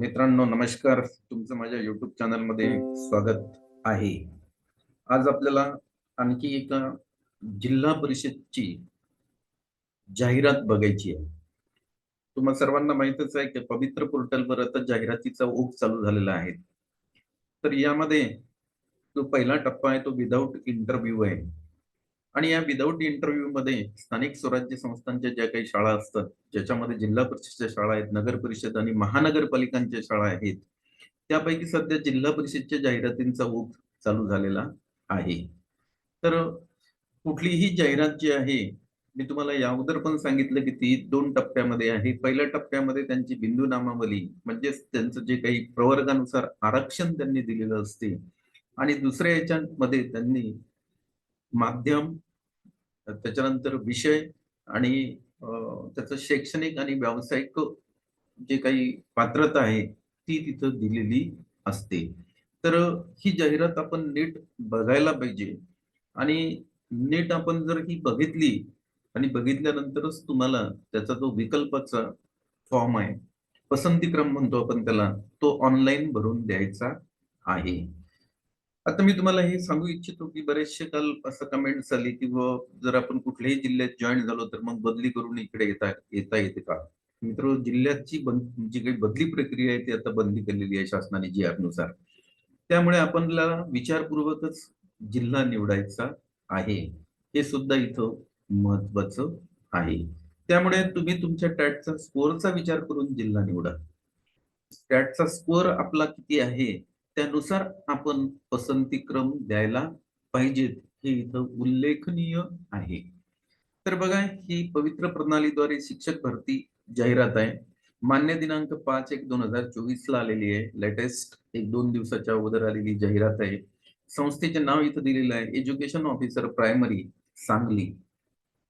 मित्रांनो नमस्कार. तुमचं माझ्या युट्यूब चॅनलमध्ये स्वागत आहे. आज आपल्याला आणखी एका जिल्हा परिषदची जाहिरात बघायची आहे. तुम्हाला सर्वांना माहितच आहे की पवित्र पोर्टलवर आता जाहिरातीचा ओघ चालू झालेला आहे. तर यामध्ये जो पहिला टप्पा आहे तो विदाऊट इंटरव्ह्यू आहे. आणि या विदाऊट इंटरव्ह्यू मध्ये स्थानिक स्वराज्य संस्थांच्या ज्या काही शाळा असतात ज्याच्यामध्ये जिल्हा परिषदच्या शाळा आहेत नगर परिषद आणि महानगरपालिकांच्या शाळा आहेत त्यापैकी सध्या जिल्हा परिषदच्या जाहिरातींचा ओघ चालू झालेला आहे. तर कुठलीही जाहिरात जी आहे मी तुम्हाला या अगोदर पण सांगितलं की ती दोन टप्प्यामध्ये आहे. पहिल्या टप्प्यामध्ये त्यांची बिंदू नामावली म्हणजेच त्यांचं जे काही प्रवर्गानुसार आरक्षण त्यांनी दिलेलं असते आणि दुसऱ्या याच्यामध्ये त्यांनी माध्यम त्याच्यानंतर विषय आणि त्याचं शैक्षणिक आणि व्यावसायिक जे काही पात्रता आहे ती तिथं दिलेली असते. तर ही जाहिरात आपण नीट बघायला पाहिजे. आणि नीट आपण जर ही बघितली आणि बघितल्यानंतरच तुम्हाला त्याचा जो विकल्पाचा फॉर्म आहे पसंतीक्रम म्हणतो आपण त्याला तो ऑनलाईन भरून द्यायचा आहे. आता मी तुम्हाला हे सांगू इच्छितो की बरेचसे काल असं कमेंट्स आली की जर आपण कुठल्याही जिल्ह्यात जॉईन झालो तर मग बदली करून इकडे येता येता येते का? मित्र जिल्ह्याची जी काही बदली प्रक्रिया आहे ती आता बंदी केलेली आहे शासनाने जी नुसार. त्यामुळे आपणला विचारपूर्वकच जिल्हा निवडायचा आहे. हे सुद्धा इथं महत्वाचं आहे. त्यामुळे तुम्ही तुमच्या टॅटचा स्कोअरचा विचार करून जिल्हा निवडा. टॅटचा स्कोअर आपला किती आहे? त्यानुसार आपण पसंतीक्रम द्यायला पाहिजेत हे इथं उल्लेखनीय आहे. तर बघा ही पवित्र प्रणालीद्वारे शिक्षक भरती जाहिरात आहे. मान्य दिनांक पाच एक दोन हजार चोवीस ला आलेली आहे. लेटेस्ट एक दोन दिवसाच्या अगोदर आलेली जाहिरात आहे. संस्थेचे नाव इथं दिलेलं आहे. Education officer primary Sangli.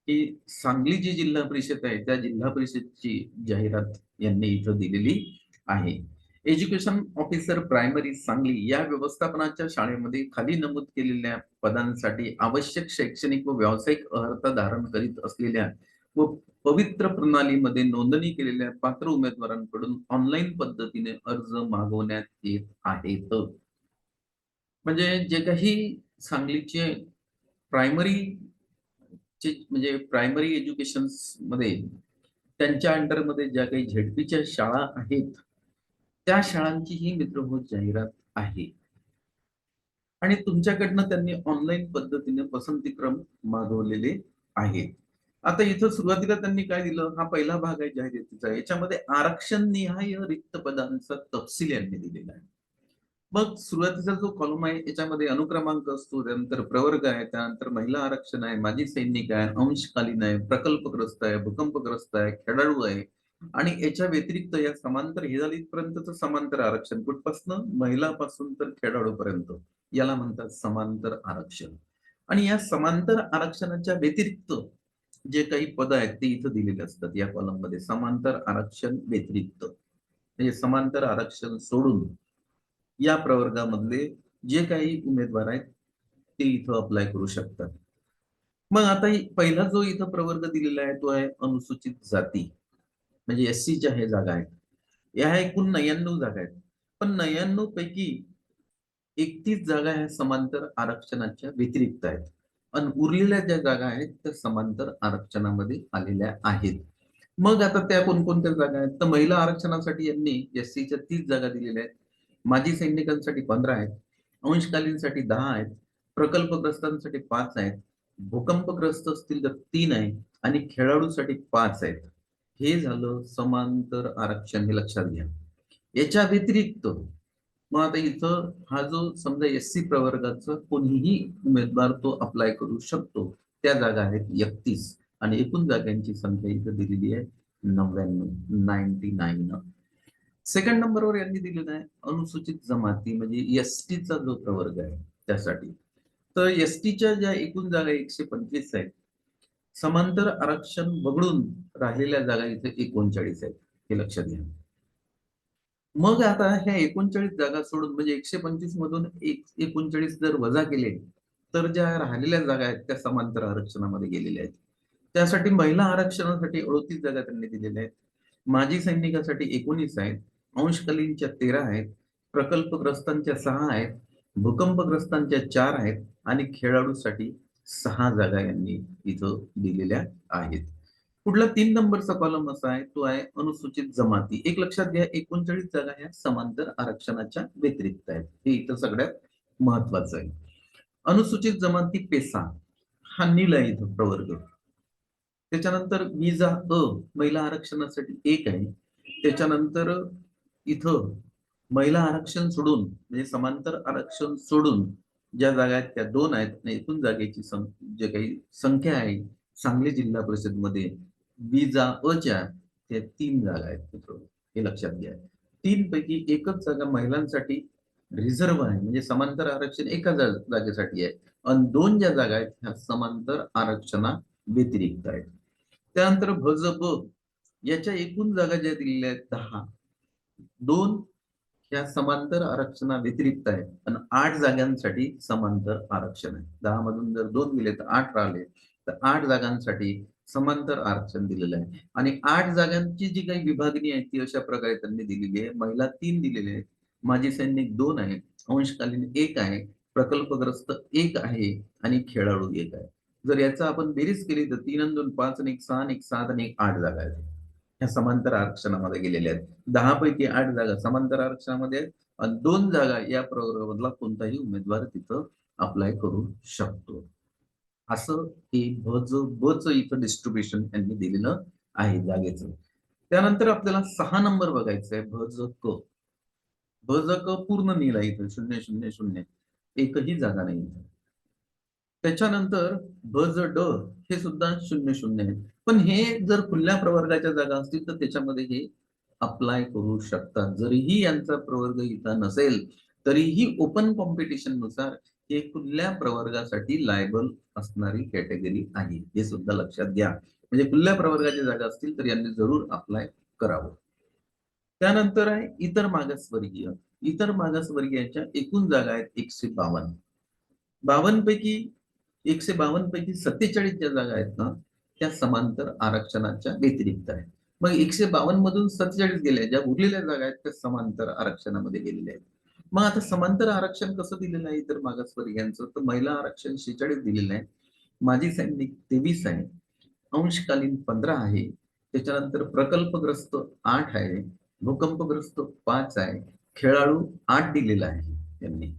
ही सांगली जी जिल्हा परिषद आहे त्या जिल्हा परिषदची जाहिरात यांनी इथं दिलेली आहे. एज्युकेशन ऑफिसर प्रायमरी सांगली या व्यवस्थापनाच्या शाळेमध्ये खाली नमूद केलेल्या पदांसाठी आवश्यक शैक्षणिक व व्यावसायिक अर्हता धारण करीत असलेल्या व पवित्र प्रणालीमध्ये नोंदणी केलेल्या पात्र उमेदवारांकडून ऑनलाईन पद्धतीने अर्ज मागवण्यात येत आहेत. म्हणजे जे काही सांगलीचे प्रायमरी चे म्हणजे प्रायमरी एज्युकेशनमध्ये त्यांच्या अंडरमध्ये ज्या काही झेडपीच्या शाळा आहेत त्या शाळांची ही मित्रहोत जाहिरात आहे. आणि तुमच्याकडनं त्यांनी ऑनलाईन पद्धतीने पसंतीक्रम मागवलेले आहेत. आता इथं सुरुवातीला त्यांनी काय दिलं? हा पहिला भाग आहे जाहिरातीचा. याच्यामध्ये आरक्षण निहाय रिक्त पदांचा तपशील यांनी दिलेला आहे. मग सुरुवातीचा जो कॉलम आहे याच्यामध्ये अनुक्रमांक असतो त्यानंतर प्रवर्ग आहे त्यानंतर महिला आरक्षण आहे माजी सैनिक आहे अंशकालीन आहे प्रकल्पग्रस्त आहे भूकंपग्रस्त आहे खेळाडू आहे आणि याच्या व्यतिरिक्त या समांतर पर्यंतच समांतर आरक्षण. कुठपासनं? महिलापासून तर खेळाडूपर्यंत. याला म्हणतात समांतर आरक्षण. आणि या समांतर आरक्षणाच्या व्यतिरिक्त जे काही पद आहेत ते इथं दिलेले असतात या कॉलममध्ये समांतर आरक्षण व्यतिरिक्त. म्हणजे समांतर आरक्षण सोडून या प्रवर्गामधले जे काही उमेदवार आहेत ते इथं अप्लाय करू शकतात. मग आता पहिला जो इथं प्रवर्ग दिलेला आहे तो आहे अनुसूचित जाती. म्हणजे एस सीच्या हे जागा आहेत. या एकूण नव्याण्णव जागा आहेत. पण नव्याण्णव पैकी एकतीस जागा ह्या समांतर आरक्षणाच्या व्यतिरिक्त आहेत. आणि उरलेल्या ज्या जागा आहेत त्या समांतर आरक्षणामध्ये आलेल्या आहेत. मग आता त्या कोणकोणत्या जागा आहेत? तर महिला आरक्षणासाठी यांनी एस सीच्या तीस जागा दिलेल्या आहेत. माजी सैनिकांसाठी पंधरा आहेत. अंशकालीनसाठी दहा आहेत. प्रकल्पग्रस्तांसाठी पाच आहेत. भूकंपग्रस्त असतील तर तीन आहे आणि खेळाडूसाठी पाच आहेत. हे झालं समांतर आरक्षण हे लक्षात घ्या. याच्या व्यतिरिक्त मग आता इथं हा जो समजा एस सी प्रवर्गाचा कोणीही उमेदवार तो अप्लाय करू शकतो त्या जागा आहेत एकतीस आणि एकूण जागांची संख्या इथं दिलेली आहे नव्याण्णव नाईन्टी नाईन सेकंड नंबरवर यांनी दिलेला आहे अनुसूचित जमाती म्हणजे एस टीचा जो प्रवर्ग आहे त्यासाठी. तर एस टीच्या ज्या एकूण जागा एकशे पंचवीस आहेत समांतर आरक्षण वगळून राहिलेल्या जागा इथे एकोणचाळीस आहेत हे लक्षात घ्या. मग आता ह्या एकोणचाळीस जागा सोडून म्हणजे एकशे पंचवीस मधून एक एकोणचाळीस जर वजा केले तर ज्या राहिलेल्या जागा आहेत त्या समांतर आरक्षणामध्ये गेलेल्या आहेत. त्यासाठी महिला आरक्षणासाठी अडतीस जागा त्यांनी दिलेल्या आहेत. माजी सैनिकासाठी एकोणीस आहेत अंशकालीनच्या तेरा आहेत प्रकल्पग्रस्तांच्या सहा आहेत भूकंपग्रस्तांच्या चार आहेत आणि खेळाडूसाठी सहा जागा यांनी इथं दिलेल्या आहेत. पुढला तीन नंबरचा कॉलम असा आहे? तो आहे अनुसूचित जमाती. एक लक्षात घ्या एकोणचाळीस जागा ह्या समांतर आरक्षणाच्या व्यतिरिक्त आहेत. हे इथं सगळ्यात महत्वाचं आहे. अनुसूचित जमाती पेसा हा नील इथं प्रवर्ग. त्याच्यानंतर विजा अ महिला आरक्षणासाठी एक आहे. त्याच्यानंतर इथं महिला आरक्षण सोडून म्हणजे समांतर आरक्षण सोडून ज्या जागा आहेत त्या दोन आहेत आणि एकूण जागेची सं जे काही संख्या आहे सांगली जिल्हा परिषदमध्ये जा अच्या त्या तीन जागा आहेत मित्र. हे लक्षात घ्या. तीन पैकी एकच जागा महिलांसाठी रिझर्व्ह आहे म्हणजे समांतर आरक्षण एका जागेसाठी आहे. आणि दोन ज्या जागा आहेत ह्या समांतर आरक्षणा व्यतिरिक्त आहेत. त्यानंतर भज ब याच्या एकूण जागा ज्या दिलेल्या आहेत दहा. दोन ह्या समांतर आरक्षणा व्यतिरिक्त आहे. पण आठ जागांसाठी समांतर आरक्षण आहे. दहा मधून जर दोन गेले तर आठ राहिले तर आठ जागांसाठी समांतर आरक्षण दिलेलं आहे. आणि आठ जागांची जी काही विभागणी आहे ती अशा प्रकारे त्यांनी दिलेली आहे. महिला तीन दिलेले आहेत. माजी सैनिक दोन आहे. अंशकालीन एक आहे. प्रकल्पग्रस्त एक आहे. आणि खेळाडू एक आहे. जर याचा आपण बेरीज केली तर तीन दोन पाच आणि एक सहा आणि एक सात आणि एक आठ जागा आहेत. ह्या समांतर आरक्षणामध्ये गेलेल्या आहेत. दहा पैकी आठ जागा समांतर आरक्षणामध्ये आहेत. आणि दोन जागा या प्रवर्गामधला कोणताही उमेदवार तिथं अप्लाय करू शकतो. असं हे भज बच इथं डिस्ट्रीब्युशन त्यांनी दिलेलं आहे जागेचं. त्यानंतर आपल्याला सहा नंबर बघायचं आहे भज क. भज क पूर्ण नील इथं शून्य शून्य शून्य. एकही जागा नाही इथं. त्याच्यानंतर भज ड हे सुद्धा शून्य शून्य आहे. पण हे जर खुल्या प्रवर्गाच्या जागा असतील तर त्याच्यामध्ये हे अप्लाय करू शकतात. जरीही यांचा प्रवर्ग इथं नसेल तरीही ओपन कॉम्पिटिशननुसार हे खुल्या प्रवर्गासाठी लायबल असणारी कॅटेगरी आहे. हे सुद्धा लक्षात घ्या. म्हणजे खुल्या प्रवर्गाच्या जागा असतील तर यांनी जरूर अप्लाय करावं. त्यानंतर आहे इतर मागासवर्गीय. इतर मागासवर्गीयांच्या एकूण जागा आहेत एकशे बावन्न. बावन्न पैकी एकशे बावन्न पैकी सत्तेचाळीस ज्या जागा आहेत ना त्या समांतर आरक्षणाच्या व्यतिरिक्त आहेत. मग एकशे बावन्न मधून सत्तेचाळीस गेल्या ज्या उरलेल्या जागा आहेत त्या समांतर आरक्षणामध्ये गेलेल्या आहेत. मग आता समांतर आरक्षण कसं दिलेलं आहे? इतर मागासवर्गीयांचं तर महिला आरक्षण शेहेचाळीस दिलेलं आहे. माजी सैनिक तेवीस आहे. अंशकालीन पंधरा आहे. त्याच्यानंतर प्रकल्पग्रस्त आठ आहे. भूकंपग्रस्त पाच आहे. खेळाडू आठ दिलेला आहे त्यांनी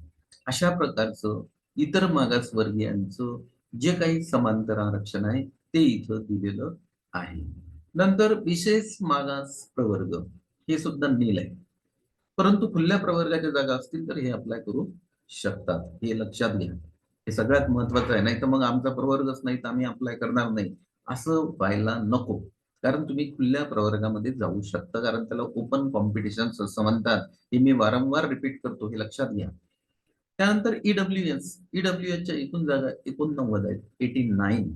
अशा प्रकारचं इतर मागासवर्गीयांचं जे काही समांतर आरक्षण आहे ते इथं दिलेलं आहे. नंतर विशेष मागास प्रवर्ग हे सुद्धा नील आहे. परंतु खुल्या प्रवर्गाच्या जागा असतील तर हे अप्लाय करू शकतात. हे लक्षात घ्या. हे सगळ्यात महत्वाचं आहे. नाही तर मग आमचा प्रवर्गच नाही तर आम्ही अप्लाय करणार नाही. असं व्हायला नको. कारण तुम्ही खुल्या प्रवर्गामध्ये जाऊ शकता. कारण त्याला ओपन कॉम्पिटिशन असं म्हणतात. हे मी वारंवार रिपीट करतो. हे लक्षात घ्या. त्यानंतर ईडब्ल्यू एस ईडब्ल्यू एसच्या एकूण जागा एकोणनव्वद आहेत. एटी नाईन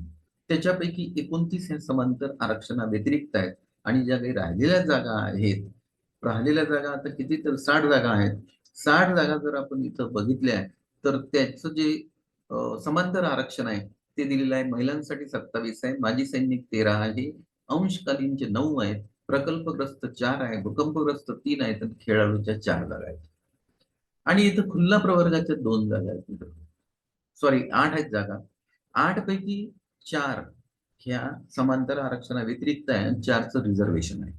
त्याच्यापैकी एकोणतीस हे समांतर आरक्षणा व्यतिरिक्त आहेत. आणि ज्या काही राहिलेल्या जागा आहेत राहिलेल्या जागा आता किती तर साठ जागा आहेत. साठ जागा जर आपण इथं बघितल्या तर त्याचं जे समांतर आरक्षण आहे ते दिलेलं आहे महिलांसाठी सत्तावीस आहे माजी सैनिक तेरा आहे अंशकालीनचे नऊ आहेत प्रकल्पग्रस्त चार आहे भूकंपग्रस्त तीन आहेत आणि खेळाडूच्या चार जागा आहेत. आणि इथं खुल्ला प्रवर्गाच्या दोन जागा आहेत. सॉरी आठ आहेत जागा. आठ पैकी चार ह्या समांतर आरक्षणा व्यतिरिक्त आहे आणि चारचं रिझर्वेशन आहे.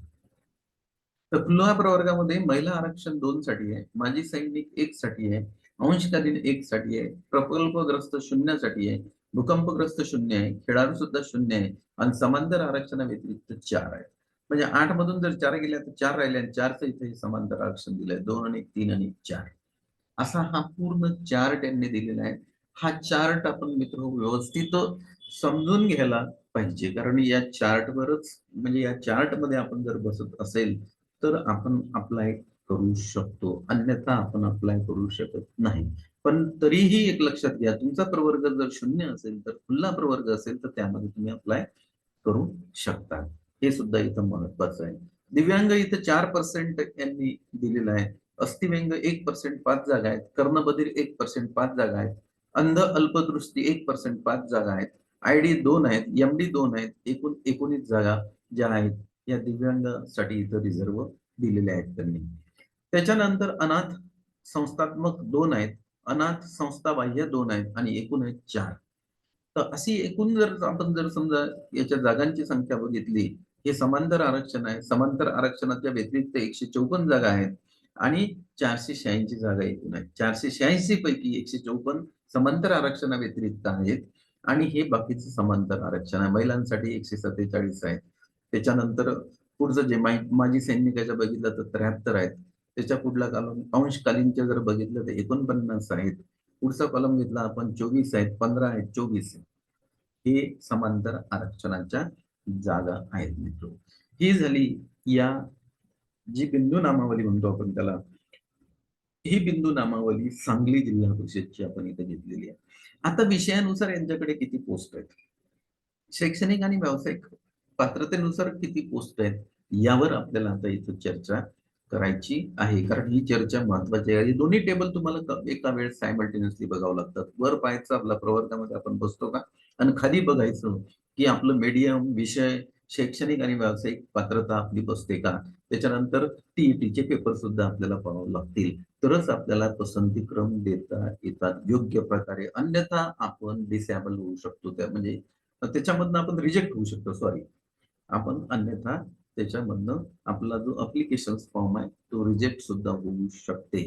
तर खुल्या प्रवर्गामध्ये महिला आरक्षण दोन साठी आहे माजी सैनिक एक साठी आहे अंशकालीन एक साठी आहे प्रकल्पग्रस्त शून्यासाठी आहे भूकंपग्रस्त शून्य आहे खेळाडू सुद्धा शून्य आहे आणि समांतर आरक्षणा व्यतिरिक्त चार आहे म्हणजे आठ मधून जर चार गेल्या तर चार राहिले आणि चारचं इथे समांतर आरक्षण दिलंय. दोन आणि तीन आणि चार. असा हा पूर्ण चार्ट यांनी दिलेला आहे. हा चार्ट आपण मित्र व्यवस्थित समजून घ्यायला पाहिजे. कारण या चार्टवरच म्हणजे या चार्टमध्ये आपण जर बसत असेल तर आपण अप्लाय करू शकतो. अन्यथा आपण अप्लाय करू शकत नाही. पण तरीही एक लक्षात घ्या तुमचा प्रवर्ग जर शून्य असेल तर खुल्ला प्रवर्ग असेल तर त्यामध्ये तुम्ही अप्लाय करू शकता. हे सुद्धा इथं महत्वाचं आहे. दिव्यांग इथं चार पर्सेंट यांनी दिलेलं आहे. अस्थिव्यंग एक पर्सेंट पाच जागा आहेत. कर्णबधीर एक पर्सेंट पाच जागा आहेत. अंध अल्पदृष्टी एक पर्सेंट पाच जागा आहेत. आय डी दोन आहेत एम डी दोन आहेत एकूण एकोणीस जागा ज्या आहेत या दिव्यांगासाठी इथं रिझर्व दिलेल्या आहेत त्यांनी. त्याच्यानंतर अनाथ संस्थात्मक दोन आहेत अनाथ संस्था बाह्य दोन आहेत आणि एकूण आहेत चार. तर अशी एकूण जर आपण जर समजा याच्या जागांची संख्या बघितली हे समांतर आरक्षण आहे. समांतर आरक्षणाच्या व्यतिरिक्त एकशे चौपन्न जागा आहेत आणि चारशे शहाऐंशी जागा एकूण आहेत. चारशे शहाऐंशी पैकी एकशे चौपन्न समांतर आरक्षणा व्यतिरिक्त आहेत. आणि हे बाकीचं समांतर आरक्षण आहे. महिलांसाठी एकशे सत्तेचाळीस आहे त्याच्यानंतर पुढचं जे माजी सैनिकाच्या बघितलं तर त्र्याहत्तर आहेत. त्याच्या पुढला कालम अंशकालीनच्या जर बघितलं तर एकोणपन्नास आहेत. पुढचा कॉलम घेतला आपण चोवीस आहेत. पंधरा आहेत. चोवीस हे समांतर आरक्षणाच्या जागा आहेत मित्र. ही झाली या जी बिंदू नामावली म्हणतो आपण त्याला ही बिंदू नामावली सांगली जिल्हा परिषदची आपण इथे घेतलेली आहे. आता विषयानुसार यांच्याकडे किती पोस्ट आहेत? शैक्षणिक आणि व्यावसायिक पात्रतेनुसार किती पोस्ट आहेत? यावर आपल्याला आता इथं चर्चा करायची आहे. कारण ही चर्चा महत्वाची आहे. दोन्ही टेबल तुम्हाला एका वेळेस सायमल्टेनियसली बघावं लागतात. वर पाहायचं आपल्या प्रवर्गामध्ये आपण बसतो का? आणि खाली बघायचं की आपलं मीडियम विषय शैक्षणिक आणि व्यावसायिक पात्रता आपली बसते का? त्याच्यानंतर टीईटीचे पेपर सुद्धा आपल्याला पाहावं लागतील. तरच आपल्याला पसंती क्रम देता येतात. योग्य प्रकारे. अन्यथा आपण डिसेबल होऊ शकतो त्या म्हणजे त्याच्यामधनं आपण रिजेक्ट होऊ शकतो सॉरी आपण अन्यथा त्याच्यामधनं आपला जो अप्लिकेशन फॉर्म आहे तो रिजेक्ट सुद्धा होऊ शकते.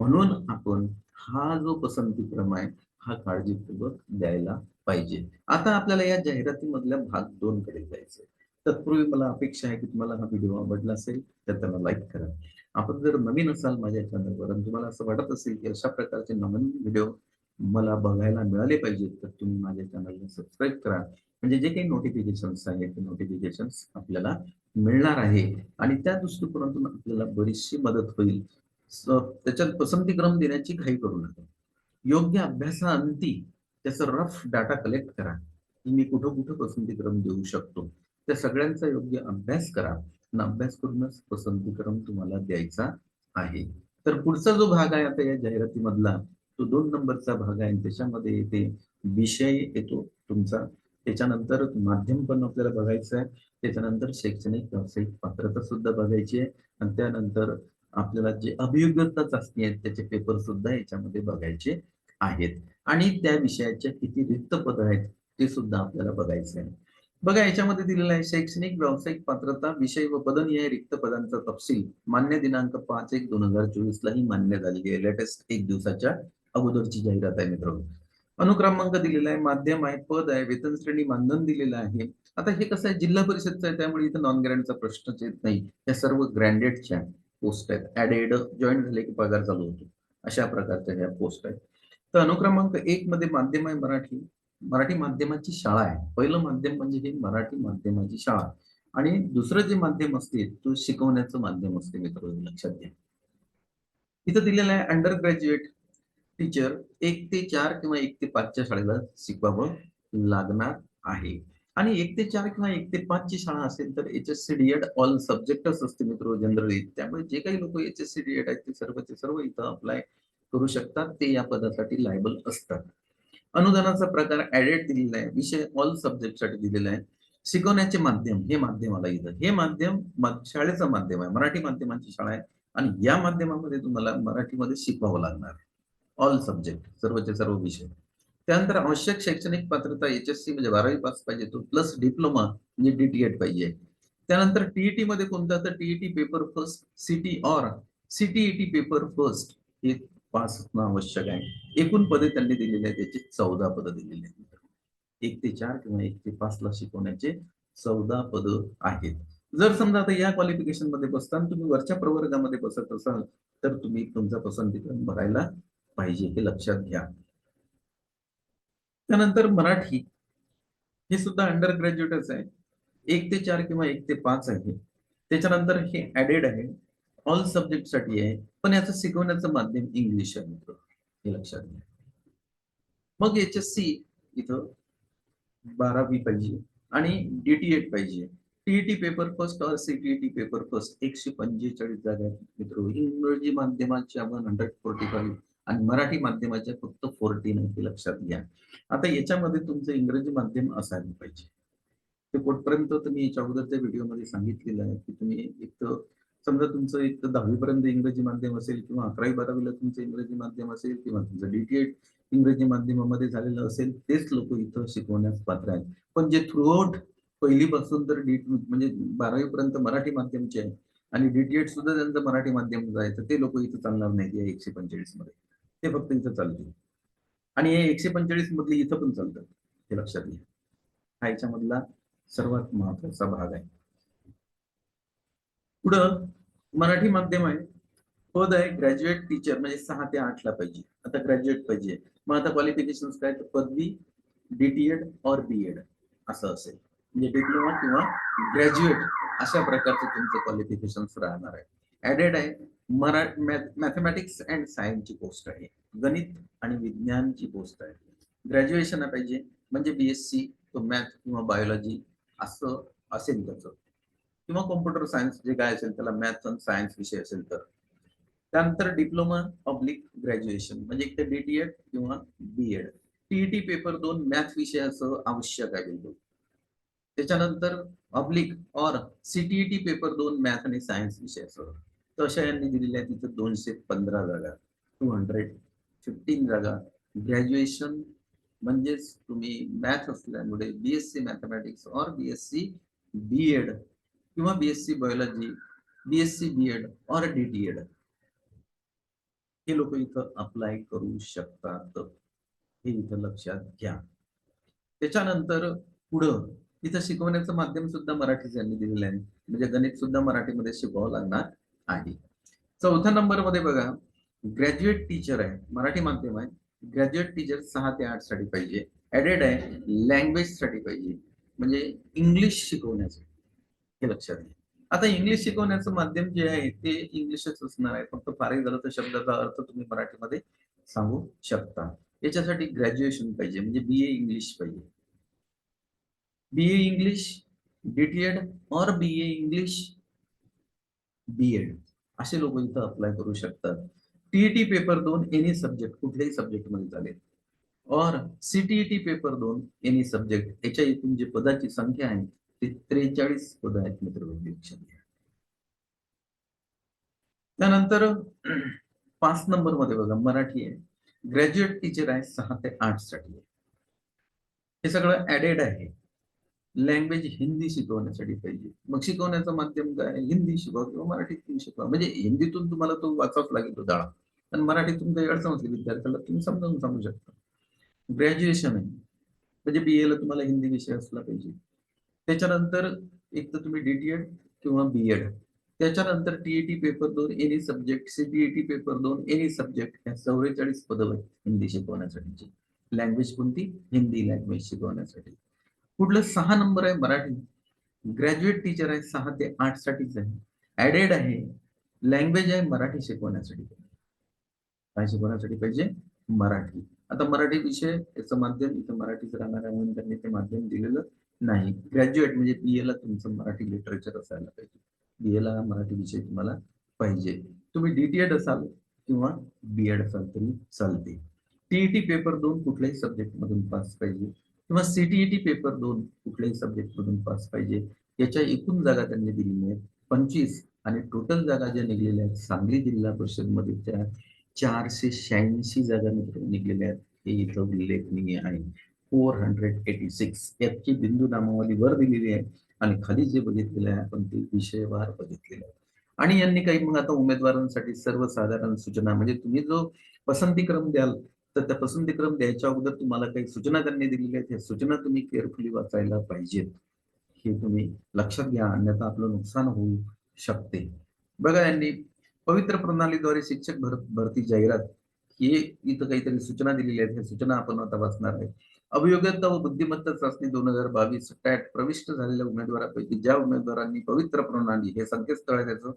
म्हणून आपण हा जो पसंतीक्रम आहे हा काळजीपूर्वक द्यायला पाहिजे. आता आपल्याला या जाहिरातीमधल्या भाग दोन कडे जायचंय. तत्पूर्वी मला अपेक्षा आहे की तुम्हाला हा व्हिडिओ आवडला असेल तर त्याला लाईक करा. आपण जर नवीन असाल माझ्या चॅनलवर आणि तुम्हाला असं वाटत असेल की अशा प्रकारचे नवीन व्हिडिओ मला बघायला मिळाले पाहिजेत तर तुम्ही माझ्या चॅनलला सबस्क्राईब करा. म्हणजे जे काही नोटिफिकेशन्स आहेत ते नोटिफिकेशन्स आपल्याला मिळणार आहे. आणि त्या दृष्टिकोनातून आपल्याला बरीचशी मदत होईल. त्याच्यात पसंतीक्रम देण्याची घाई करू नका. योग्य अभ्यासाअंती त्याचा रफ डाटा कलेक्ट करा. की मी कुठं कुठं पसंतीक्रम देऊ शकतो. त्या सगळ्यांचा योग्य अभ्यास करा. आणि अभ्यास करूनच पसंतीक्रम तुम्हाला द्यायचा आहे. तर पुढचा जो भाग आहे आता या जाहिरातीमधला तो दोन नंबरचा भाग आहे. त्याच्यामध्ये येते विषय येतो तुमचा. त्याच्यानंतर माध्यम पण आपल्याला बघायचं आहे. त्याच्यानंतर शैक्षणिक व्यावसायिक पात्रता सुद्धा बघायची आहे. आणि त्यानंतर आपल्याला जे अभियोग्यता चाचणी आहेत त्याचे पेपर सुद्धा याच्यामध्ये बघायचे आहेत. आणि त्या विषयाच्या किती रिक्त पद आहेत ते सुद्धा आपल्याला बघायचे आहे. बघा याच्यामध्ये दिलेलं आहे शैक्षणिक व्यावसायिक पात्रता विषय व पदनीय रिक्त पदांचा तपशील. मान्य दिनांक पाच एक दोन हजार चोवीस लाही मान्य झालेली आहे. लेटेस्ट एक दिवसाच्या अगोदरची जाहिरात आहे मित्रांनो. अनुक्रमांक दिलेला आहे माध्यम आहे पद आहे वेतन श्रेणी मानधन दिलेलं आहे. आता हे कसं आहे? जिल्हा परिषदचं आहे त्यामुळे इथं नॉन ग्रँडचा प्रश्नच येत नाही. या सर्व ग्रँडेडच्या पोस्ट आहेत. ऍडेड जॉईन झाले की पगार चालू होतो. अशा प्रकारच्या ह्या पोस्ट आहेत. तर अनुक्रमांक एक मध्ये माध्यम आहे मराठी. मराठी माध्यमाची शाळा आहे. पहिलं माध्यम म्हणजे हे मराठी माध्यमाची शाळा. आणि दुसरं जे माध्यम असते तो शिकवण्याचं माध्यम असते मित्र लक्षात घ्या. इथं दिलेलं आहे अंडर ग्रॅज्युएट टीचर एक ते चार किंवा एक ते पाचच्या शाळेला शिकवावं लागणार आहे. आणि एक ते चार किंवा एक ते पाचची शाळा असेल तर H S C DEd all सब्जेक्टच असते मित्र जनरली त्यामुळे जे काही लोक एच एस सी डीएड आहेत ते सर्वचे सर्व इथं अप्लाय करू शकतात. ते या पदासाठी लायबल असतात. अनुदानाचा प्रकार ऍडेड दिलेला आहे. विषय ऑल सब्जेक्टसाठी दिलेला आहे. शिकवण्याचे माध्यम हे माध्यमाला येतं. हे माध्यम शाळेचं माध्यम आहे. मराठी माध्यमाची शाळा आहे. आणि या माध्यमामध्ये तुम्हाला मराठीमध्ये शिकवावं लागणार. ऑल सब्जेक्ट सर्वचे सर्व विषय. त्यानंतर आवश्यक शैक्षणिक पात्रता एच एस सी म्हणजे बारावी पास पाहिजे तो प्लस डिप्लोमा म्हणजे डीटीएड पाहिजे. त्यानंतर टीईटी मध्ये कोणता? तर TET paper first city or CTET paper first हे पास असणं आवश्यक आहे एकूण पदे त्यांनी दिलेली आहेत त्याची चौदा पदं दिलेली आहेत. एक ते चार किंवा एक ते पाच ला शिकवण्याचे चौदा पद आहेत. जर समजा आता या क्वालिफिकेशनमध्ये बसताना तुम्ही वरच्या प्रवर्गामध्ये बसत असाल तर तुम्ही तुमचा पसंतीक्रम भरायला पाहिजे हे लक्षात घ्या. त्यानंतर मराठी हे सुद्धा अंडर ग्रॅज्युएटच आहे एक ते चार किंवा एक ते पाच आहे. त्याच्यानंतर हे ऍडेड आहे. ऑल सब्जेक्टसाठी आहे. पण याचं शिकवण्याचं माध्यम इंग्लिश आहे मित्र. हे लक्षात घ्या. मग एच एस सी इथं बारावी पाहिजे आणि डीटीएट पाहिजे. टीईटी पेपर फर्स्ट और सीटीईटी पेपर फर्स्ट एकशे पंचेचाळीस जागा मित्र. इंग्रजी माध्यमाच्या वन हंड्रेड फोर्टी फाईव्ह आणि मराठी माध्यमाच्या फक्त फोर्टीन आहे लक्षात घ्या. आता याच्यामध्ये तुमचं इंग्रजी माध्यम असायला पाहिजे. ते कुठपर्यंत तुम्ही याच्या अगोदरच्या व्हिडिओमध्ये सांगितलेलं आहे की तुम्ही एक समजा तुमचं एक दहावीपर्यंत इंग्रजी माध्यम असेल किंवा अकरावी बारावीला तुमचं इंग्रजी माध्यम असेल किंवा तुमचं डीटीएड इंग्रजी माध्यमामध्ये झालेलं असेल तेच लोक इथं शिकवण्यास पात्र आहेत. पण जे थ्रूआउट पहिलीपासून तर डी म्हणजे बारावीपर्यंत मराठी माध्यमचे आहे आणि डीटीएड सुद्धा त्यांचं मराठी माध्यम जायचं ते लोक इथं चालणार नाहीत या एकशे पंचेचाळीसमध्ये. ते फक्त इथं चालतील. आणि हे एकशे पंचेचाळीस मधले इथं पण चालतात हे लक्षात घ्या. हा याच्यामधला सर्वात महत्त्वाचा भाग आहे. पुढं मराठी माध्यम आहे. पद आहे ग्रॅज्युएट टीचर म्हणजे सहा ते आठ ला पाहिजे. आता ग्रॅज्युएट पाहिजे. मग आता क्वालिफिकेशन काय? तर पदवी डीटीएड और बीएड असं असेल. म्हणजे डिप्लोमा किंवा ग्रॅज्युएट अशा प्रकारचं तुमचं क्वालिफिकेशन राहणार आहे. ऍडेड आहे मरा मॅथमॅटिक्स अँड सायन्सची पोस्ट आहे. गणित आणि विज्ञानची पोस्ट आहे. ग्रॅज्युएशन पाहिजे. म्हणजे बीएससी तो मॅथ किंवा बायोलॉजी असं असेल त्याचं. किंवा कॉम्प्युटर सायन्स जे काय असेल त्याला मॅथ्स आणि सायन्स विषय असेल तर. त्यानंतर डिप्लोमा पब्लिक ग्रॅज्युएशन म्हणजे एक तर डीटीएड किंवा बीएड टीईटी पेपर दोन मॅथ विषयासह आवश्यक आहे बिलकुल. त्याच्यानंतर पब्लिक और सीटीईटी पेपर दोन मॅथ आणि सायन्स विषयाचं. तशा यांनी दिलेल्या तिथं दोनशे पंधरा जागा टू हंड्रेड फिफ्टीन जागा. ग्रॅज्युएशन म्हणजेच तुम्ही मॅथ असल्यामुळे बीएससी मॅथमॅटिक्स और बीएससी बीएड किंवा बीएससी बायोलॉजी बीएससी बीएड और डीटीएड हे लोक इथं अप्लाय करू शकतात. हे इथं लक्षात घ्या. त्याच्यानंतर पुढं इथं शिकवण्याचं माध्यम सुद्धा मराठीच यांनी दिलेलं आहे. म्हणजे गणित सुद्धा मराठीमध्ये शिकवावं लागणार आहे. चौथ्या नंबरमध्ये बघा ग्रॅज्युएट टीचर आहे. मराठी माध्यम आहे. ग्रॅज्युएट टीचर सहा ते आठसाठी पाहिजे. ऍडेड आहे. लँग्वेजसाठी पाहिजे. म्हणजे इंग्लिश शिकवण्यासाठी. हे लक्षात घ्या. आता इंग्लिश शिकवण्याचं माध्यम जे आहे ते इंग्लिशच असणार आहे. फक्त फारही झालं तर शब्दाचा अर्थ तुम्ही मराठीमध्ये सांगू शकता. याच्यासाठी ग्रॅज्युएशन पाहिजे म्हणजे बी ए इंग्लिश पाहिजे. बी ए इंग्लिश डीटीएड और बी ए इंग्लिश बीएड असे लोक इथं अप्लाय करू शकतात. टीईटी पेपर दोन एनी सब्जेक्ट कुठल्याही सब्जेक्टमध्ये चालेल और सीटीईटी पेपर दोन एनी सब्जेक्ट याच्या इथून जे पदाची संख्या आहे त्रेचाळीस पद आहेत मित्र लक्षात घ्या. त्यानंतर पाच नंबरमध्ये बघा मराठी आहे. ग्रॅज्युएट टीचर आहे सहा ते आठसाठी आहे. हे सगळं ऍडेड आहे. लँग्वेज हिंदी शिकवण्यासाठी पाहिजे. मग शिकवण्याचं माध्यम काय? हिंदी शिकवा किंवा मराठीतून शिकवा. म्हणजे हिंदीतून तुम्हाला तो वाचावाच लागेल तो दाळा पण मराठीतून काही अडचण असली विद्यार्थ्याला तुम्ही समजावून सांगू शकता. ग्रॅज्युएशन आहे. म्हणजे बी एला तुम्हाला हिंदी विषय असला पाहिजे. त्याच्यानंतर एक तर तुम्ही डीटीएड किंवा बीएड त्याच्यानंतर टीईटी पेपर दोन एनी सब्जेक्ट सीटीईटी पेपर दोन एनी सब्जेक्ट या चौवेचाळीस पदं आहेत हिंदी शिकवण्यासाठीची. लँग्वेज कोणती? हिंदी लँग्वेज शिकवण्यासाठी. पुढलं सहा नंबर आहे मराठी. ग्रॅज्युएट टीचर आहे सहा ते आठ साठीच आहे. ऍडेड आहे लँग्वेज आहे मराठी शिकवण्यासाठी. काय शिकवण्यासाठी पाहिजे? मराठी. आता मराठी विषय याचं माध्यम इथं मराठीच राहणार आहे म्हणून त्यांनी ते माध्यम दिलेलं. नाही. ग्रॅज्युएट म्हणजे बी ला तुमचं मराठी लिटरेचर असायला पाहिजे. बी ला मराठी विषय तुम्हाला पाहिजे. तुम्ही डीटीएड असाल किंवा बीएड असाल तरी चालते. टीईटी पेपर दोन कुठल्याही सब्जेक्ट मधून पास पाहिजे. किंवा सीटीईटी पेपर दोन कुठल्याही सब्जेक्ट मधून पास पाहिजे. याच्या एकूण जागा त्यांनी दिलेल्या आहेत. पंचवीस आणि टोटल जागा ज्या निघलेल्या आहेत सांगली जिल्हा परिषदमध्ये त्या चारशे शहाऐंशी जागा निघलेल्या आहेत. हे इथं उल्लेखनीय आहे. Four hundred eighty six. याची बिंदू नामावली वर दिलेली आहे आणि खाली जे बघितलेलं आहे आपण ते विषयवार बघितलेलं आहे. आणि यांनी काही मग आता उमेदवारांसाठी सर्वसाधारण सूचना म्हणजे तुम्ही जो पसंतीक्रम द्याल तर त्या पसंतीक्रम द्यायच्या अगोदर तुम्हाला काही सूचना त्यांनी दिलेल्या आहेत. ह्या सूचना तुम्ही केअरफुली वाचायला पाहिजेत. हे तुम्ही लक्षात घ्या अन्यथा आपलं नुकसान होऊ शकते. बघा यांनी पवित्र प्रणालीद्वारे शिक्षक भर भरती जाहिरात हे इथं काहीतरी सूचना दिलेल्या आहेत. ह्या सूचना आपण आता वाचणार आहे. अभियोग्यता व बुद्धिमत्ता चाचणी दोन हजार बावीस टॅट प्रविष्ट झालेल्या उमेदवारापैकी ज्या उमेदवारांनी पवित्र प्रणाली हे संकेतस्थळ त्याचं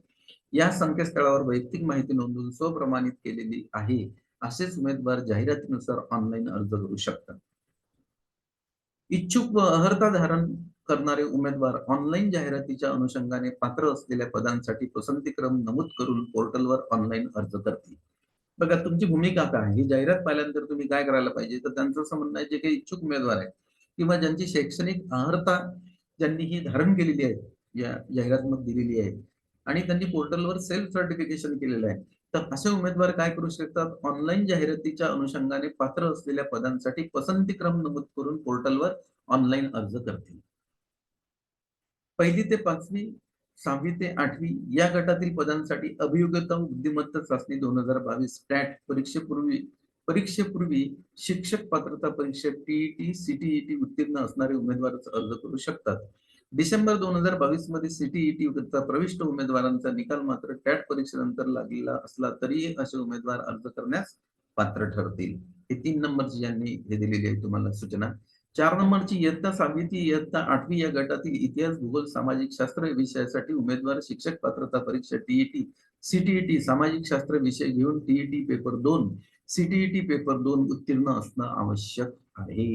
या संकेतस्थळावर वैयक्तिक माहिती नोंदवून स्वप्रमाणित केलेली आहे असेच उमेदवार जाहिरातीनुसार ऑनलाईन अर्ज करू शकतात. इच्छुक व अर्हता धारण करणारे उमेदवार ऑनलाईन जाहिरातीच्या अनुषंगाने पात्र असलेल्या पदांसाठी पसंतीक्रम नमूद करून पोर्टलवर ऑनलाईन अर्ज करतील. बघा तुमची भूमिका काय ही जाहिरात पाहिल्यानंतर तुम्ही काय करायला पाहिजे? तर त्यांचं असं म्हणणं आहे जे काही इच्छुक उमेदवार आहेत किंवा ज्यांची शैक्षणिक अर्हता ज्यांनी ही धारण केलेली आहे या मग दिलेली आहे आणि त्यांनी पोर्टलवर सेल्फ सर्टिफिकेशन केलेलं आहे तर असे उमेदवार काय करू शकतात? ऑनलाईन जाहिरातीच्या अनुषंगाने पात्र असलेल्या पदांसाठी पसंती क्रम नमूद करून पोर्टलवर ऑनलाईन अर्ज करतील. पहिली ते पाचवी सहावी ते आठवी या गटातील पदांसाठी अभियोग्यता बुद्धिमत्ता चाचणी दोन हजार बावीस टॅट परीक्षेपूर्वी परीक्षेपूर्वी शिक्षक पात्रता परीक्षा टीईटी सीटीईटी उत्तीर्ण असणारे उमेदवारच अर्ज करू शकतात. डिसेंबर दोन हजार बावीसमध्ये सीटीईटी प्रविष्ट उमेदवारांचा निकाल मात्र टॅट परीक्षेनंतर लागलेला असला तरीही असे उमेदवार अर्ज करण्यास पात्र ठरतील. हे तीन नंबर यांनी हे दिलेली आहे तुम्हाला सूचना. चार नंबरची इयत्ता सहावी ते इयत्ता आठवी या गटातील इतिहास भूगोल सामाजिक शास्त्र विषयासाठी उमेदवार शिक्षक पात्रता परीक्षा टीईटी सीटीईटी सामाजिक शास्त्र विषय घेऊन टीईटी पेपर दोन सीटीईटी पेपर दोन उत्तीर्ण असणं आवश्यक आहे.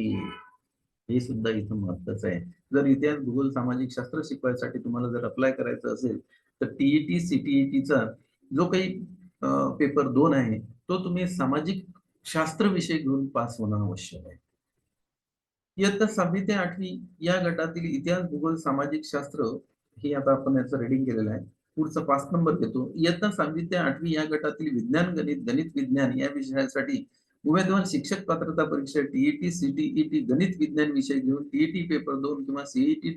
हे सुद्धा इथं महत्वाचं आहे. जर इतिहास भूगोल सामाजिक शास्त्र शिकवायसाठी तुम्हाला जर अप्लाय करायचं असेल तर टीईटी सीटीईटीचा जो काही पेपर दोन आहे तो तुम्ही सामाजिक शास्त्र विषय घेऊन पास होणं आवश्यक आहे. इयत्ता सहावी ते आठवी या गटातील इतिहास भूगोल सामाजिक शास्त्र हे आता आपण याचं रिडिंग केलेलं आहे. पुढचा पाच नंबर घेतो. इयत्ता सहावी ते आठवी या गटातील विज्ञान गणित गणित विज्ञान या विषयासाठी उमेदवार शिक्षक पात्रता परीक्षा टीईटी सीटीईटी गणित विज्ञान विषय घेऊन टीईटी पेपर दोन किंवा सीईटी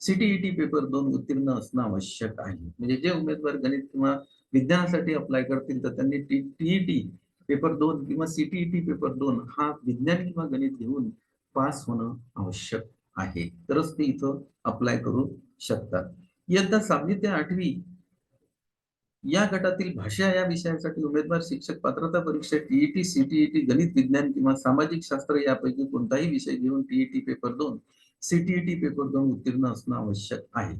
सीटीईटी पेपर दोन उत्तीर्ण असणं आवश्यक आहे. म्हणजे जे उमेदवार गणित किंवा विज्ञानासाठी अप्लाय करतील तर त्यांनी टीईटी पेपर दोन किंवा सीटीईटी पेपर दोन हा विज्ञान किंवा गणित घेऊन पास होणं आवश्यक आहे. तरच ते इथं अप्लाय करू शकतात. इयत्ता सहावी ते आठवी या गटातील भाषा या विषयासाठी उमेदवार शिक्षक पात्रता परीक्षा टीईटी सीटीईटी गणित विज्ञान किंवा सामाजिक शास्त्र यापैकी कोणताही विषय घेऊन टीईटी पेपर दोन सीटीईटी पेपर दोन उत्तीर्ण असणं आवश्यक आहे.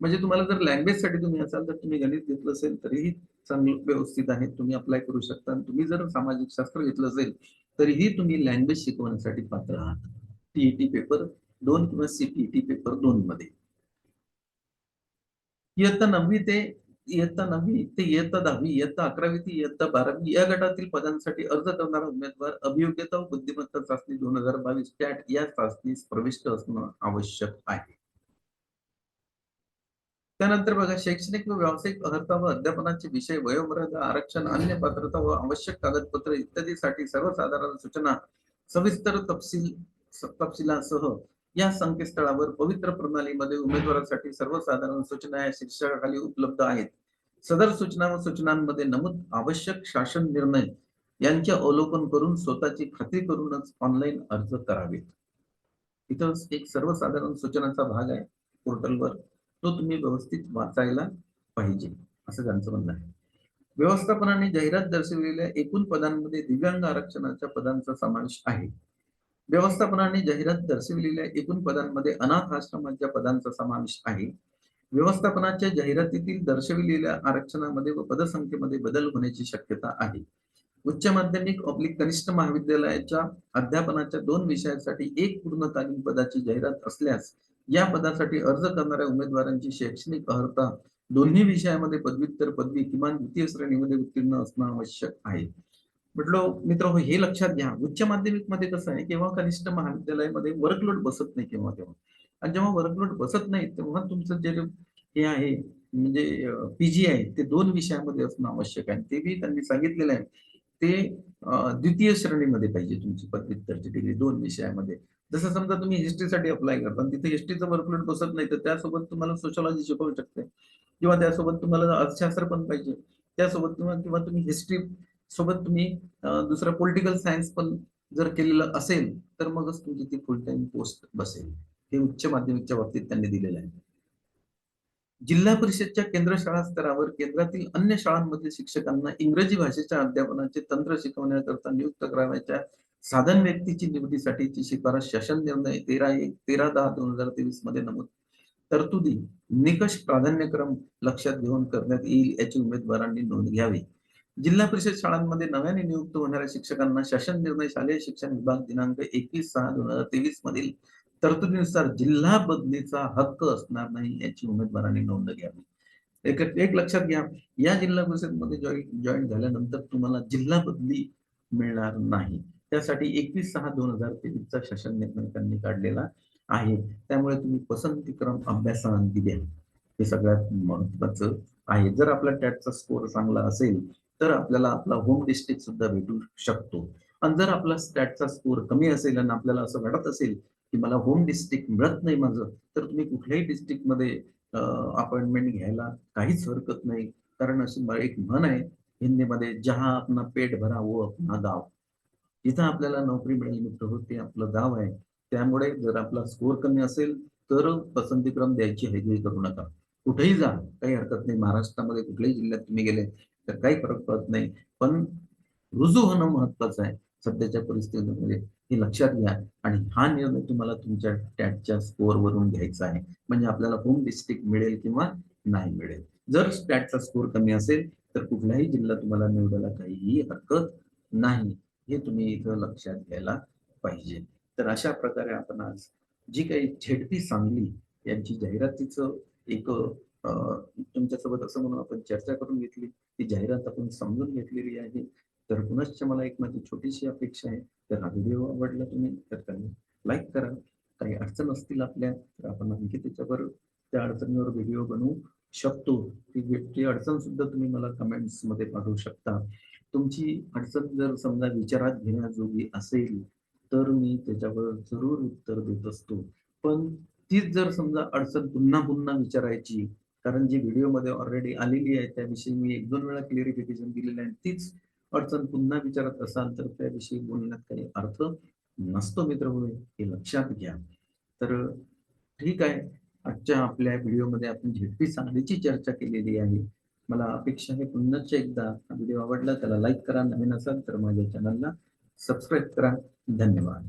म्हणजे तुम्हाला जर लँग्वेजसाठी तुम्ही असाल तर तुम्ही गणित घेतलं असेल तरीही चांगलं व्यवस्थित आहे. तुम्ही अप्लाय करू शकता. आणि तुम्ही जर सामाजिक शास्त्र घेतलं असेल तरीही तुम्ही लँग्वेज शिकवण्यासाठी पात्र आहात. टीईटी पेपर दोन किंवा सीटीईटी पेपर दोन मध्ये इयत्ता नववी ते इयत्ता नववी ते इयत्ता दहावी इयत्ता अकरावी ते इयत्ता बारावी या गटातील पदांसाठी अर्ज करणारा उमेदवार अभियोग्यता व बुद्धिमत्ता चाचणी दोन हजार बावीस कॅट या चाचणीस प्रविष्ट असणं आवश्यक आहे. त्यानंतर बघा शैक्षणिक व व्यावसायिक अर्हता व अध्यापनाचे विषय वयोमर्यादा आरक्षण अन्य पात्रता व आवश्यक कागदपत्र इत्यादीसाठी सर्वसाधारण सूचना सविस्तर तपशील तपशिलासह या संकेतस्थळावर पवित्र प्रणालीमध्ये उमेदवारासाठी सर्वसाधारण सूचना या शीर्षकाखाली उपलब्ध आहेत. सदर सूचना व सूचनांमध्ये नमूद आवश्यक शासन निर्णय यांचे अवलोकन करून स्वतःची खात्री करूनच ऑनलाईन अर्ज करावेत. इथं एक सर्वसाधारण सूचनाचा भाग आहे पोर्टलवर. तो तुम्ही व्यवस्थित वाचायला पाहिजे असं त्यांचं म्हणणं आहे. व्यवस्थापनाने जाहिरात दर्शविलेल्या एकूण पदांमध्ये दिव्यांग आरक्षणाच्या पदांचा समावेश आहे. व्यवस्थापनाने जाहिरात दर्शविलेल्या एकूण पदांमध्ये अनाथ आश्रमाच्या पदांचा समावेश आहे. व्यवस्थापनाच्या जाहिरातीतील दर्शविलेल्या आरक्षणामध्ये व पदसंख्येमध्ये बदल होण्याची शक्यता आहे. उच्च माध्यमिक ऑब्लिक कनिष्ठ महाविद्यालयाच्या अध्यापनाच्या दोन विषयासाठी एक पूर्ण तालीम पदाची जाहिरात असल्यास या पदासाठी अर्ज करणाऱ्या उमेदवारांची शैक्षणिक अर्हता दोन्ही विषयामध्ये पदव्युत्तर पदवी किमान द्वितीय श्रेणीमध्ये उत्तीर्ण असणं आवश्यक आहे. म्हटलं मित्र हो हे लक्षात घ्या. उच्च माध्यमिकमध्ये कसं आहे केव्हा कनिष्ठ महाविद्यालयामध्ये वर्कलोड बसत नाही केव्हा तेव्हा आणि जेव्हा वर्कलोड बसत नाही तेव्हा तुमचं जे हे आहे म्हणजे पीजी आहे ते दोन विषयामध्ये असणं आवश्यक आहे. ते बी त्यांनी सांगितलेलं आहे. ते द्वितीय श्रेणीमध्ये पाहिजे तुमची पदव्युत्तरची डिग्री दोन विषयामध्ये. जसं समजा तुम्ही हिस्ट्रीसाठी अप्लाय करता तिथे हिस्ट्रीचं वर्कलोड बसत नाही तर त्यासोबत तुम्हाला सोशॉलॉजी शिकवू शकते. किंवा त्यासोबत तुम्हाला अर्थशास्त्र पण पाहिजे. त्यासोबत तुम्हाला किंवा तुम्ही हिस्ट्री सोबत तुम्ही दुसरं पॉलिटिकल सायन्स पण जर केलेलं असेल तर मगच तुमची ती फुल टाइम पोस्ट बसेल. हे उच्च माध्यमिकच्या बाबतीत त्यांनी दिलेलं आहे. जिल्हा परिषदच्या केंद्र शाळा स्तरावर केंद्रातील अन्य शाळांमधील शिक्षकांना इंग्रजी भाषेच्या अध्यापनाचे तंत्र शिकवण्याकरता नियुक्त करावयाच्या साधन व्यक्तीची निवडीसाठीची शिफारस शासन निर्णय तेरा एक तेरा दहा दोन हजार तेवीसमध्ये नमूद तरतुदी निकष प्राधान्यक्रम लक्षात घेऊन करण्यात येईल याची उमेदवारांनी नोंद घ्यावी. जिल्हा परिषद शाळांमध्ये नव्याने नियुक्त होणाऱ्या शिक्षकांना शासन निर्णय शालेय शिक्षण विभाग दिनांक एकवीस सहा दोन हजार तेवीस मधील तरतुदीनुसार जिल्हा बदलीचा हक्क असणार नाही याची उमेदवारांनी नोंद घ्यावी. एक एक लक्षात घ्या या जिल्हा परिषदमध्ये जॉईन जॉईन झाल्यानंतर तुम्हाला जिल्हा बदली मिळणार नाही. त्यासाठी एकवीस सहा दोन हजार तेवीसचा शासन निर्णय त्यांनी काढलेला आहे. त्यामुळे तुम्ही पसंतीक्रम अभ्यासानंती द्या हे सगळ्यात महत्वाचं आहे. जर आपला टॅटचा स्कोअर चांगला असेल तर आपल्याला आपला होम डिस्ट्रिक्ट सुद्धा भेटू शकतो. आणि जर आपला स्टॅटचा स्कोअर कमी असेल आणि आपल्याला असं वाटत असेल की मला होम डिस्ट्रिक्ट मिळत नाही माझं तर तुम्ही कुठल्याही डिस्ट्रिक्टमध्ये अपॉइंटमेंट घ्यायला काहीच हरकत नाही. कारण अशी एक म्हण आहे हिंदीमध्ये जहा आपला पेट भरा वो अपना गाव. जिथं आपल्याला नोकरी मिळेल मित्र ते आपलं गाव आहे. त्यामुळे जर आपला स्कोअर कमी असेल तर पसंतीक्रम द्यायची हयगई करू नका. कुठेही जा काही हरकत नाही. महाराष्ट्रामध्ये कुठल्याही जिल्ह्यात तुम्ही गेले तर काही फरक पडत नाही. पण रुजू होणं महत्वाचं आहे. सध्याच्या परिस्थितीमध्ये हे लक्षात घ्या. आणि हा निर्णय तुम्हाला तुमच्या टॅटच्या स्कोअर वरून घ्यायचा आहे. म्हणजे आपल्याला होम डिस्ट्रिक्ट मिळेल किंवा नाही मिळेल. जर स्टॅटचा स्कोअर कमी असेल तर कुठलाही जिल्हा तुम्हाला निवडायला काहीही हरकत नाही. हे तुम्ही इथं लक्षात घ्यायला पाहिजे. तर अशा प्रकारे आपण आज जी काही झेडपी सांगली यांची जाहिरातीचं एक तुमच्यासोबत असं म्हणून आपण चर्चा करून घेतली. ती जाहिरात आपण समजून घेतलेली आहे. तर पुनश्च मला एक माझी छोटीशी अपेक्षा आहे. तर हा व्हिडिओ आवडला तुम्ही तर त्यांनी लाईक करा. काही अडचण असतील आपल्या तर आपण आणखी त्याच्यावर त्या अडचणीवर व्हिडिओ बनवू शकतो. ती ती अडचण सुद्धा तुम्ही मला कमेंट्समध्ये पाठवू शकता. तुमची अडचण जर समजा विचारात घेण्याजोगी असेल तर मी त्याच्यावर जरूर उत्तर देत असतो. पण तीच जर समजा अडचण पुन्हा पुन्हा विचारायची कारण जी व्हिडिओमध्ये ऑलरेडी आलेली आहे त्याविषयी मी एक दोन वेळा क्लिअरिफिकेशन दिलेलं आहे तीच अडचण पुन्हा विचारत असाल तर त्याविषयी बोलण्यात काही अर्थ नसतो मित्र हे लक्षात घ्या. तर ठीक आहे आजच्या आपल्या व्हिडिओमध्ये आपण झेडपी सांगलीची चर्चा केलेली आहे. मला अपेक्षा आहे पुन्हाच एकदा व्हिडिओ आवडला त्याला लाईक करा. नवीन असाल तर माझ्या चॅनलला सबस्क्राईब करा. धन्यवाद.